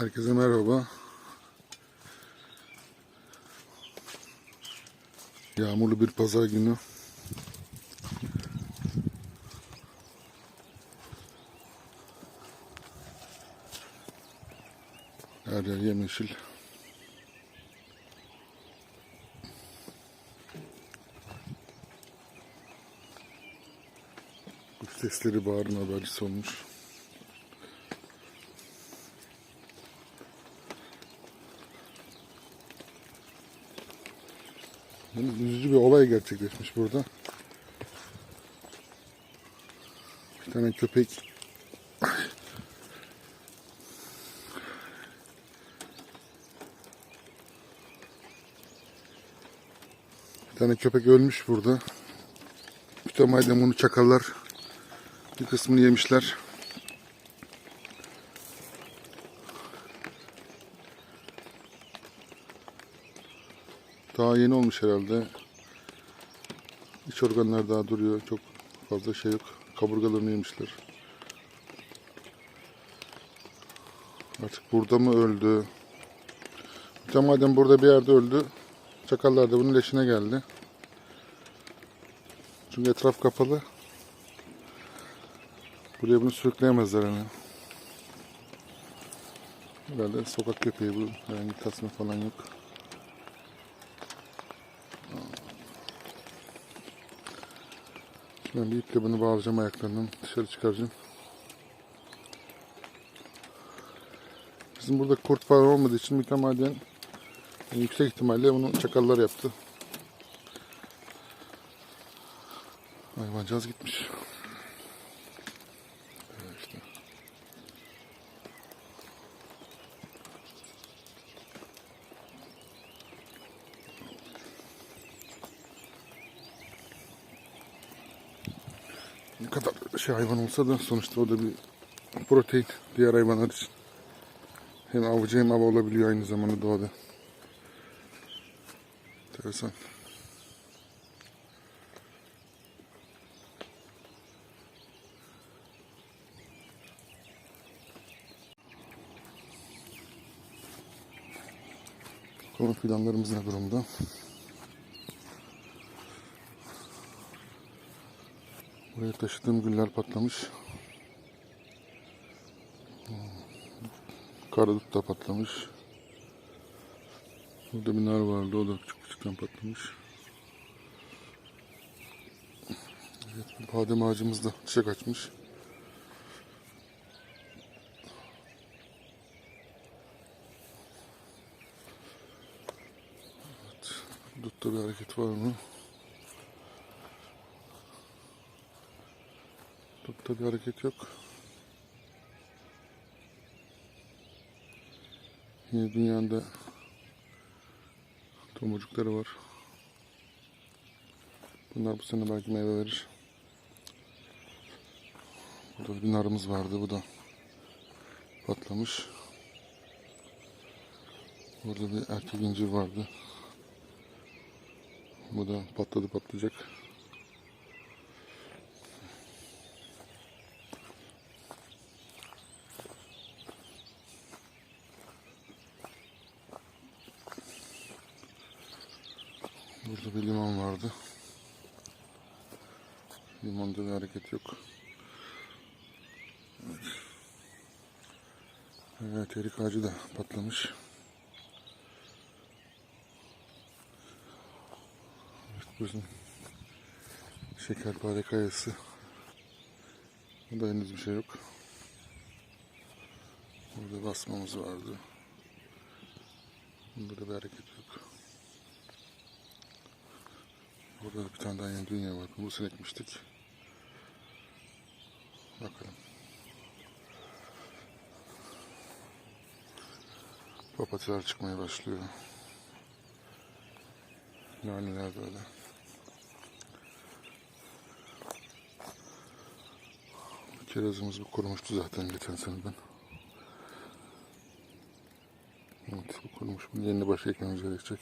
Herkese merhaba. Yağmurlu bir pazar günü. Her yer yemyeşil. Kuş sesleri bağırın habercisi olmuş. Üzücü bir olay gerçekleşmiş burada. Bir tane köpek Bir tane köpek ölmüş burada. Mütemadiyen bunu çakallar bir kısmını yemişler. Daha yeni olmuş herhalde. İç organlar daha duruyor. Çok fazla şey yok. Kaburgalarını yemişler. Artık burada mı öldü? İşte madem burada bir yerde öldü. Çakallar da bunun leşine geldi. Çünkü etraf kapalı. Buraya bunu sürükleyemezler hani. Herhalde sokak köpeği bu. Herhangi tasma falan yok. Ben bir iple bunu bağlayacağım ayaklarından dışarı çıkaracağım. Bizim burada kurt falan olmadığı için mütemadiyen yani yüksek ihtimalle bunu çakallar yaptı. Hayvancağız gitmiş. Böyle işte. Ne kadar şey hayvan olsa da sonuçta o da bir protein diğer hayvanlar için. Hem avcı hem av olabiliyor aynı zamanda doğada. Enteresan. Bakalım fidanlarımız ne durumda? Buraya taşıdığım güller patlamış. Karadut da patlamış. Burada bir nar vardı. O da küçük küçükten patlamış. Evet, badem ağacımız da çiçek açmış. Evet, dutta bir hareket var mı? Dutta bir hareket yok. Yine dünyada tomurcukları var. Bunlar bu sene belki meyve verir. Burada bir narımız vardı. Bu da patlamış. Burada bir erkek incir vardı. Bu da patladı patlayacak. Burada bir limon vardı. Limonda bir hareket yok. Evet. Evet, erik ağacı da patlamış. Evet, bizim şekerpare kayası. Burada henüz bir şey yok. Burada basmamız vardı. Bunda da bir hareket Burada bir tane daha yeni dünya var. Sene ekmiştik. Bakalım. Papatyalar çıkmaya başlıyor. Naneler de öyle. Kirazımız bu kurumuştu zaten geçen seneden. Evet bu kurumuş. Yerine başka ekmemiz gerekecek.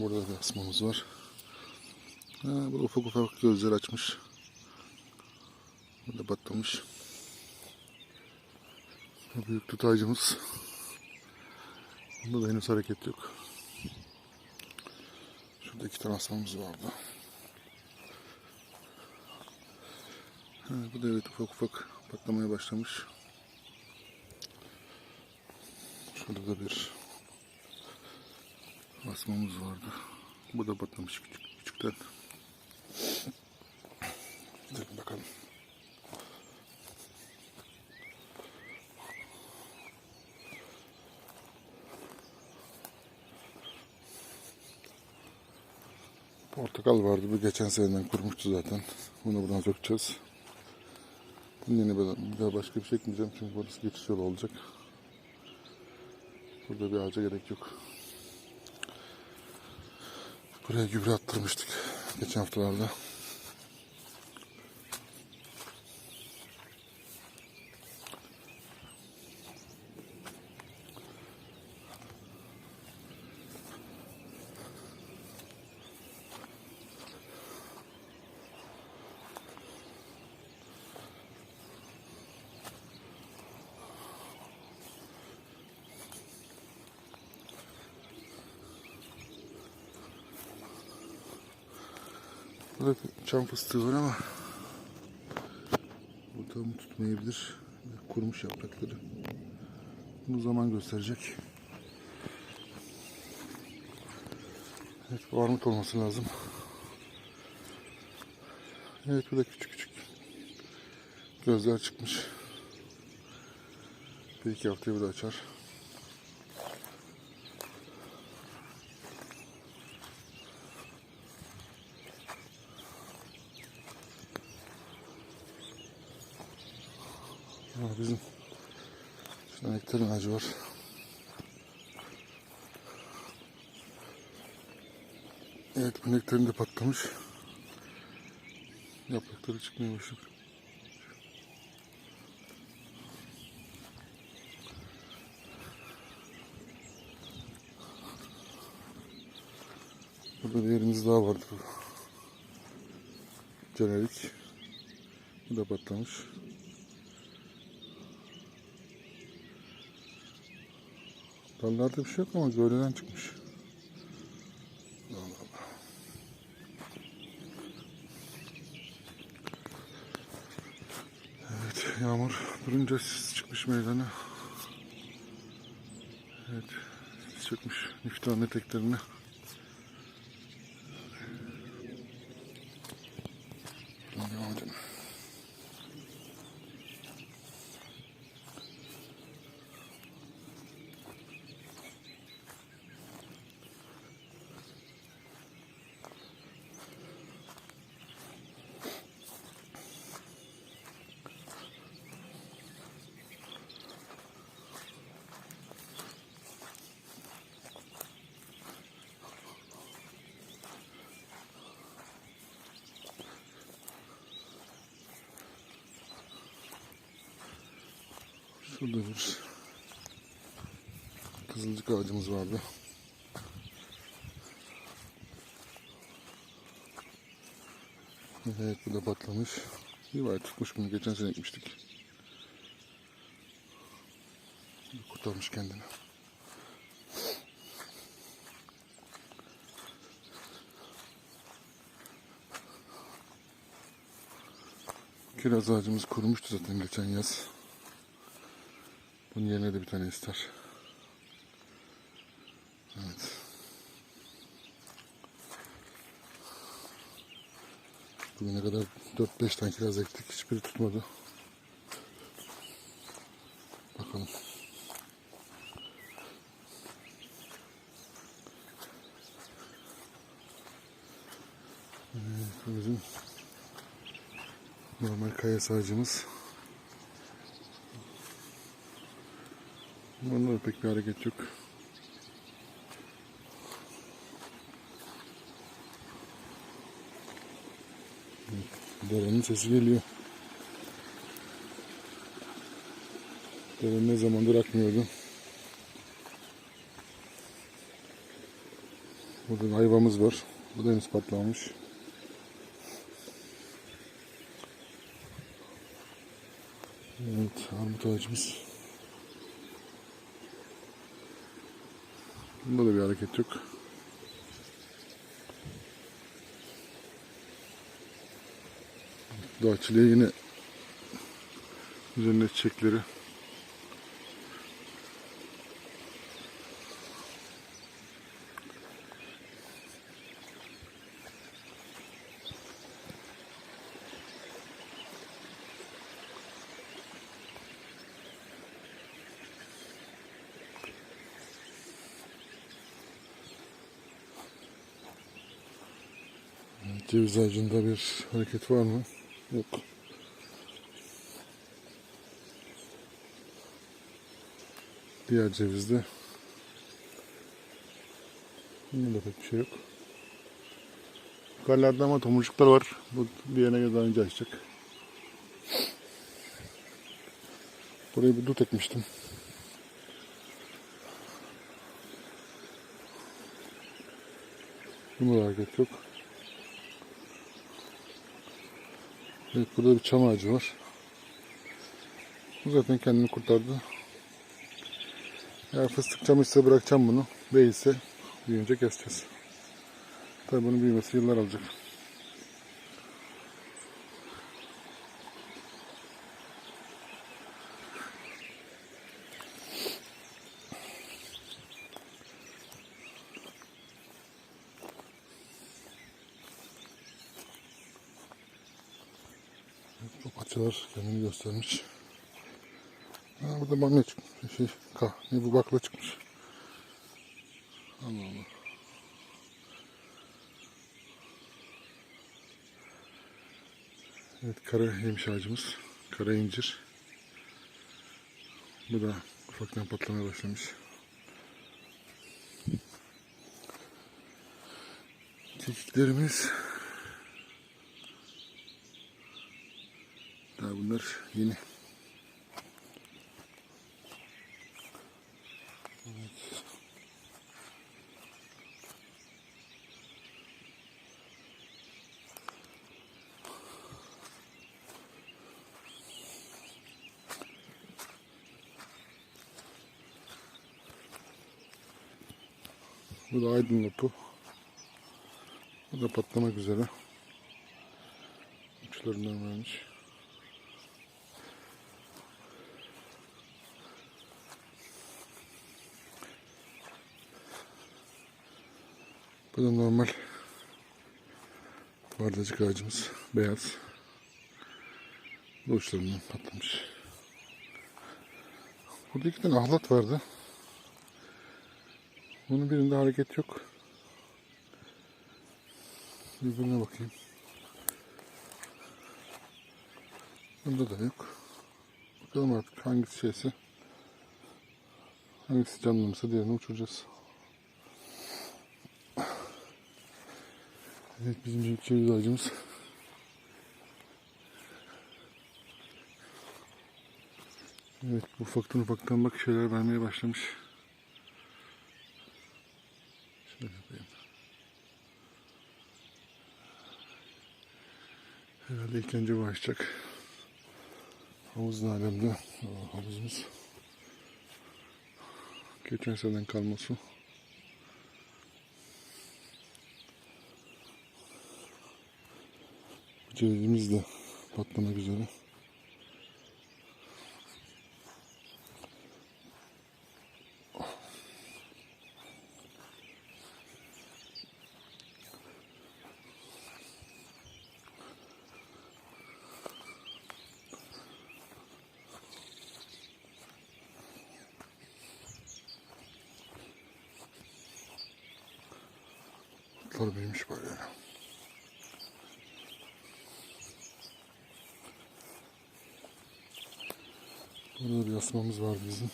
Burada bir asmamız var. Ha, bu da ufak ufak gözler açmış. Burada patlamış. Bu büyük tutaycımız. Bunda da henüz hareket yok. Şurada iki tane aslanımız vardı. Ha, bu da evet ufak ufak patlamaya başlamış. Şurada da bir asmamız vardı. Bu da patlamış küçük, küçükten. Gidelim bakalım. Portakal vardı. Bu geçen seneden kurmuştu zaten. Bunu buradan sökeceğiz. Bunun yerine bir daha başka bir şey ekmeyeceğim. Çünkü burası geçiş yolu olacak. Burada bir ağaca gerek yok. Buraya gübre attırmıştık. Geçen haftalarda. Burada bir çam fıstığı var ama bu tam tutmayabilir. Kurumuş yaprakları. Bunu zaman gösterecek. Evet bu armut olması lazım. Evet bu da küçük küçük. Gözler çıkmış. Bir iki haftaya bir de açar. Ha, bizim şurada nektarin ağacı var. Evet bu nektarin de patlamış. Yaprakları çıkmaya başladı. Burada bir yerimiz daha vardı. Jenerik. Bu da patlamış. Dallarda bir şey yok ama gölgeden çıkmış. Evet yağmur durunca sis çıkmış meydana. Evet sis çıkmış niftan eteklerine. Şurada bir kızılcık ağacımız vardı. Evet bu da patlamış. Bir var tutmuş bunu geçen sene ekmiştik. Kurtarmış kendini. Kiraz ağacımız kurumuştu zaten geçen yaz. Bunun yerine de bir tane ister. Evet. Bugüne kadar 4-5 tane kiraz ektik. Hiçbiri tutmadı. Bakalım. Bizim normal kaya ağacımız. Bunda da pek bir hareket yok. Derenin sesi geliyor. Dere ne zamandır akmıyordu. Burada bir hayvamız var. Bu da henüz patlamamış. Evet, armut ağacımız. Bunda da bir hareket yok. Dağ çileği yine üzerine çiçekleri. Ceviz ağacında bir hareket var mı? Yok. Diğer cevizde Bunda da pek bir şey yok. Yukarılarda ama tomurcuklar var. Bu bir yana kadar önce açacak. Burayı bir dut ekmiştim. Bunda da hareket yok. Evet burada bir çam ağacı var. Bu zaten kendini kurtardı. Eğer fıstık çamışsa bırakacağım bunu. Değilse büyüyünce keseceğiz. Tabii bunun büyümesi yıllar alacak. Papatyalar kendini göstermiş. Ha, burada bamya çıkmış. Şey, ka, ne bu bakla çıkmış. Allah Allah. Evet kara yemiş ağacımız. Kara incir. Bu da ufaktan patlamaya başlamış. Kekiklerimiz bunlar yeni. Evet. Bu da aydın lopu. Bu da patlamak üzere. Uçlarından vermiş. Bu da normal bardacık ağacımız. Beyaz. Bu uçlarından patlamış. Burada iki tane ahlat vardı. Bunun birinde hareket yok. Öbürüne bakayım. Bunda da yok. Bakalım artık hangisi şeyse. Hangisi canlıysa diğerini uçuracağız. Evet bizim ceviz ağacımız. Evet ufaktan ufaktan bak şeyler vermeye başlamış. Şöyle yapayım. Herhalde ilk önce bu açacak. Havuz alemde havuzumuz. Geçen seneden kalma su. Cevizimiz de patlamak üzere. Otlar büyümüş böyle. Burada bir asmamız var bizim.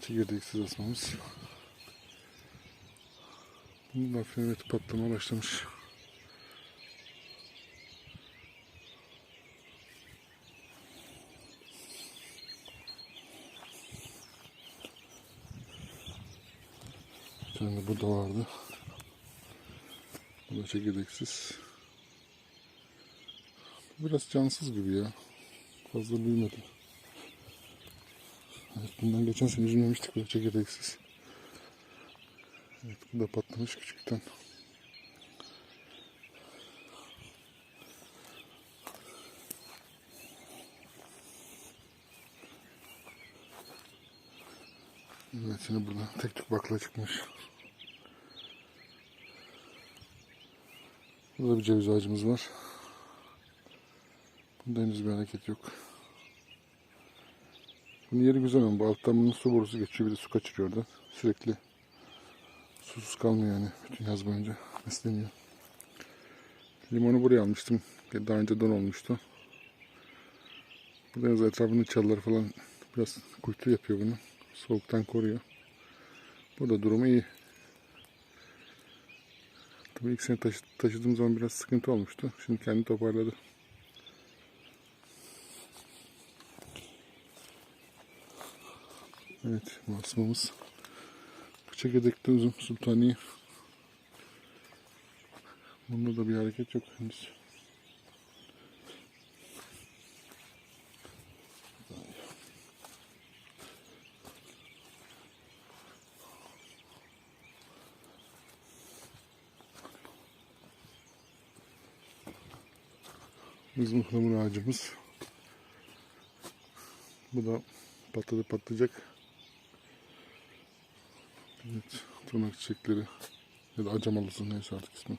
Çekirdeksiz asmamız. Bunun hafif evet patlama başlamış. Bir tane burada vardı. Bu da çekirdeksiz. Biraz cansız gibi ya. Fazla büyümedi. Evet, bundan geçen sene üzülmemiştik böyle çekirdeksiz. Evet bu da patlamış küçükten. Evet şimdi burada tek tük bakla çıkmış. Burada bir ceviz ağacımız var. Bunda henüz bir hareket yok. Bunun yeri güzel ama bu alttan bunun su borusu geçiyor bir de su kaçırıyor oradan. Sürekli susuz kalmıyor yani bütün yaz boyunca besleniyor. Limonu buraya almıştım. Daha önce don olmuştu. Burada yaz etrafında çalılar falan biraz kuytu yapıyor bunu. Soğuktan koruyor. Burada durumu iyi. Tabii ilk sene taşı- taşıdığım zaman biraz sıkıntı olmuştu. Şimdi kendi toparladı. Evet, masumumuz. Bu çekirdekte uzun sultaniye. Bunda da bir hareket yok henüz. Bizim ağacımız. Bu da patladı patlayacak. Evet, tırnak çiçekleri ya da acamalısı neyse artık ismi.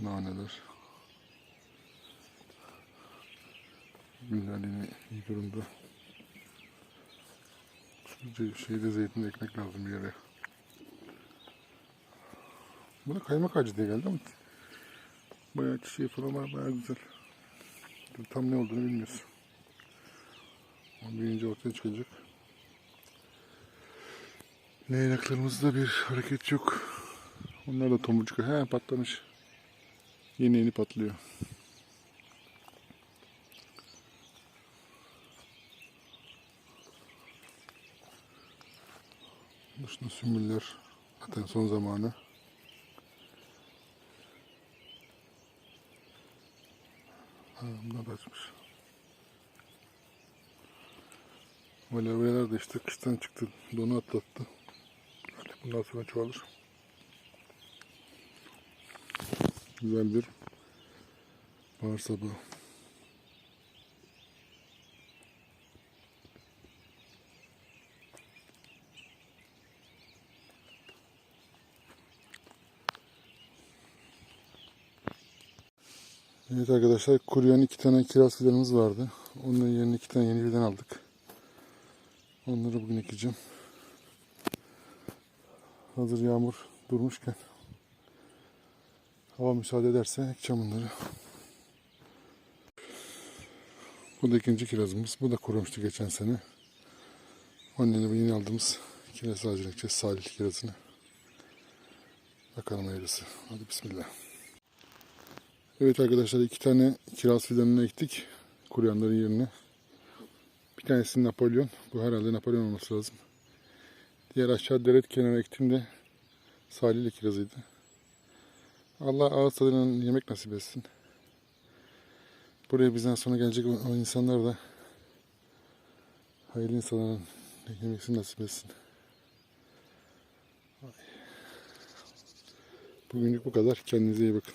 Naneler. Güller yine iyi durumda. Şu şeyde zeytin ekmek lazım bir yere. Bu da kaymak ağacı diye geldi ama bayağı çiçeği falan var bayağı güzel. Tam ne olduğunu bilmiyoruz. Ama büyüyünce ortaya çıkacak. Leylaklarımızda bir hareket yok. Onlar da tomurcuk. He patlamış. Yeni yeni patlıyor. Dışında sümbüller. Zaten son zamanı. Ha, bunlar da açmış. Malaveler de işte kıştan çıktı. Donu atlattı. Bundan sonra çoğalır. Güzel bir bahar sabahı. Evet arkadaşlar kuruyan iki tane kiraz fidanımız vardı. Onların yerine iki tane yeni fidan aldık. Onları bugün ekeceğim. Hazır yağmur durmuşken hava müsaade ederse ekeceğim bunları. Bu da ikinci kirazımız. Bu da kurumuştu geçen sene. Bu yeni aldığımız kiraz ağacını ekeceğiz. Salih kirazını. Bakalım hayırlısı. Hadi bismillah. Evet arkadaşlar iki tane kiraz fidanını ektik. Kuruyanların yerine. Bir tanesi Napolyon. Bu herhalde Napolyon olması lazım. Diğer aşağı deret kenarı ektiğimde salihli kirazıydı. Allah ağız tadıyla yemek nasip etsin. Buraya bizden sonra gelecek o o insanlar da hayırlı insanların yemesini nasip etsin. Bugünlük bu kadar. Kendinize iyi bakın.